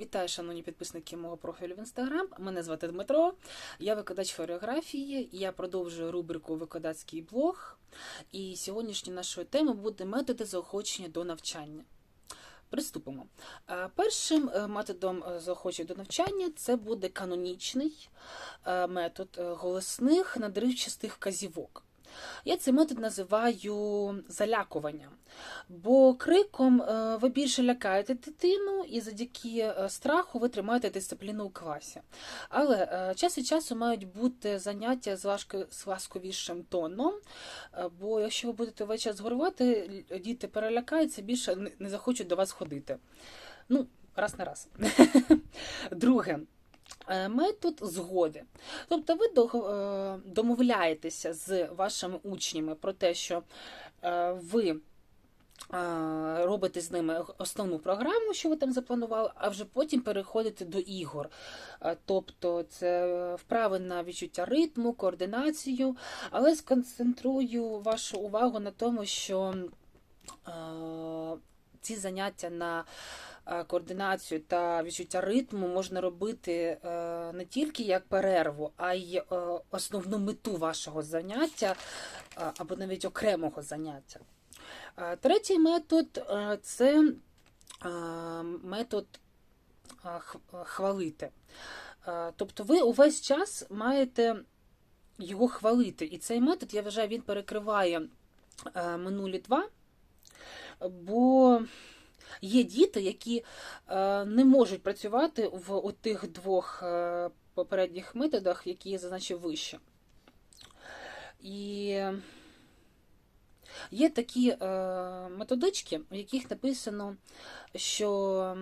Вітаю, шановні підписники мого профілю в інстаграм. Мене звати Дмитро. Я викладач хореографії. Я продовжую рубрику Викладацький блог. І сьогоднішньою нашою темою буде методи заохочення до навчання. Приступимо. Е, Першим е, методом е, заохочення до навчання це буде канонічний метод голосних надривчастих вказівок. Я цей метод називаю залякуванням, бо криком е, ви більше лякаєте дитину, і завдяки е, страху ви тримаєте дисципліну у класі. Але е, час від часу мають бути заняття з, важко, з ласковішим тоном, бо якщо ви будете весь час горувати, діти перелякаються, більше не захочуть до вас ходити. Ну, раз на раз. Друге. Е, Метод згоди. Тобто ви е, домовляєтеся з вашими учнями про те, що е, ви робите з ними основну програму, що ви там запланували, а вже потім переходите до ігор. Тобто це вправи на відчуття ритму, координацію, але сконцентрую вашу увагу на тому, що ці заняття на е, координацію та відчуття ритму можна робити е, не тільки як перерву, а й е, основну мету вашого заняття або навіть окремого заняття. Третій метод це метод хвалити. Тобто ви увесь час маєте його хвалити. І цей метод, я вважаю, він перекриває минулі два, бо є діти, які е, не можуть працювати в тих двох е, попередніх методах, які я зазначив вище. І є такі е, методички, в яких написано, що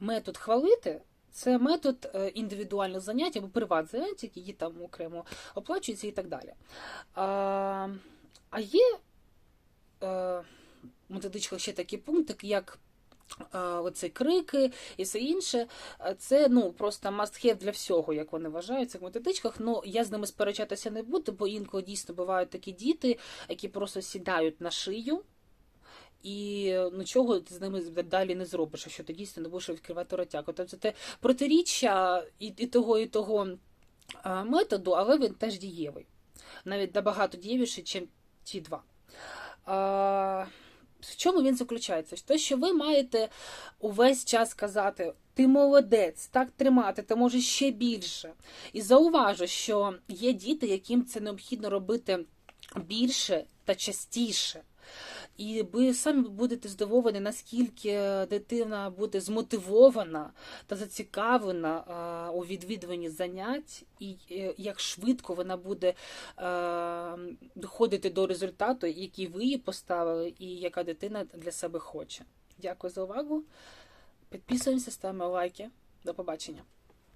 метод хвалити це метод індивідуальних занять або приват занять, які там окремо оплачуються і так далі. А, є методичках ще такі пункти, як е, оце крики і все інше. Е, Це ну, просто must-have для всього, як вони вважають в цих методичках. Ну, я з ними сперечатися не буду, бо інколи дійсно бувають такі діти, які просто сідають на шию. І нічого ти з ними далі не зробиш, якщо ти дійсно не будеш відкривати ротяку. Тобто це протиріччя і, і того, і того е, методу, але він теж дієвий. Навіть набагато дієвіший, ніж ті два. В чому він заключається? Те, що ви маєте увесь час казати, ти молодець, так тримати, ти можеш ще більше. І зауважу, що є діти, яким це необхідно робити більше та частіше. І ви самі будете здивовані, наскільки дитина буде змотивована та зацікавлена у відвідуванні занять, і е, як швидко вона буде е, доходити до результату, який ви їй поставили, і яка дитина для себе хоче. Дякую за увагу. Підписуємося, ставимо лайки. До побачення.